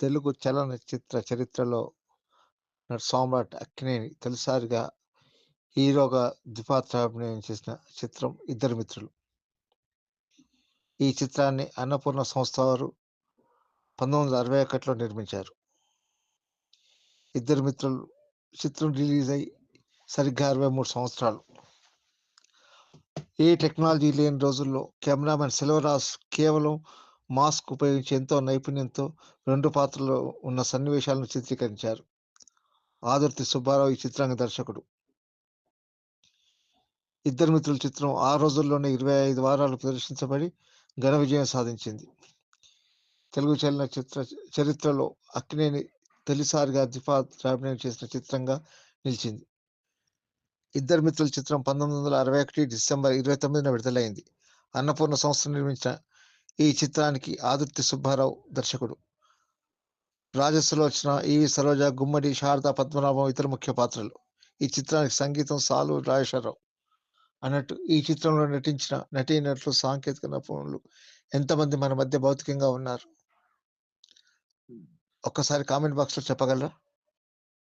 తెలుగు చలనచిత్ర చరిత్రలో సామ్రాట్ అక్కినేని తొలిసారిగా హీరోగా ద్విపాత్రాభినయం చేసిన చిత్రం ఇద్దరు మిత్రులు. ఈ చిత్రాన్ని అన్నపూర్ణ సంస్థ వారు పంతొమ్మిది వందల అరవై ఒకటిలో నిర్మించారు. ఇద్దరు మిత్రులు చిత్రం రిలీజ్ అయి సరిగ్గా అరవై మూడు సంవత్సరాలు. ఏ టెక్నాలజీ లేని రోజుల్లో కెమెరామెన్ సెల్వరాజ్ కేవలం మాస్క్ ఉపయోగించి ఎంతో నైపుణ్యంతో రెండు పాత్రలు ఉన్న సన్నివేశాలను చిత్రీకరించారు. ఆదుర్తి సుబ్బారావు ఈ చిత్రానికి దర్శకుడు. ఇద్దరు మిత్రుల చిత్రం ఆ రోజుల్లోనే ఇరవై ఐదు వారాలు ప్రదర్శించబడి ఘన విజయం సాధించింది. తెలుగు చలనచిత్ర చరిత్రలో అక్కినేని తొలిసారిగా ద్విపాత్రాభినయం చేసిన చిత్రంగా నిలిచింది. ఇద్దరు మిత్రుల చిత్రం పంతొమ్మిది వందల అరవై ఒకటి డిసెంబర్ ఇరవై తొమ్మిదిన విడుదలైంది. అన్నపూర్ణ సంస్థ నిర్మించిన ఈ చిత్రానికి ఆదుర్తి సుబ్బారావు దర్శకుడు. రాజసులోచన ఈవి సరోజ గుమ్మడి శారద పద్మనాభం ఇతర ముఖ్య పాత్రలు. ఈ చిత్రానికి సంగీతం సాలు రాజేశ్వరరావు అన్నట్టు ఈ చిత్రంలో నటించిన నటీనటులు సాంకేతిక నిపుణులు ఎంతమంది మన మధ్య భౌతికంగా ఉన్నారు? ఒక్కసారి కామెంట్ బాక్స్లో చెప్పగలరా?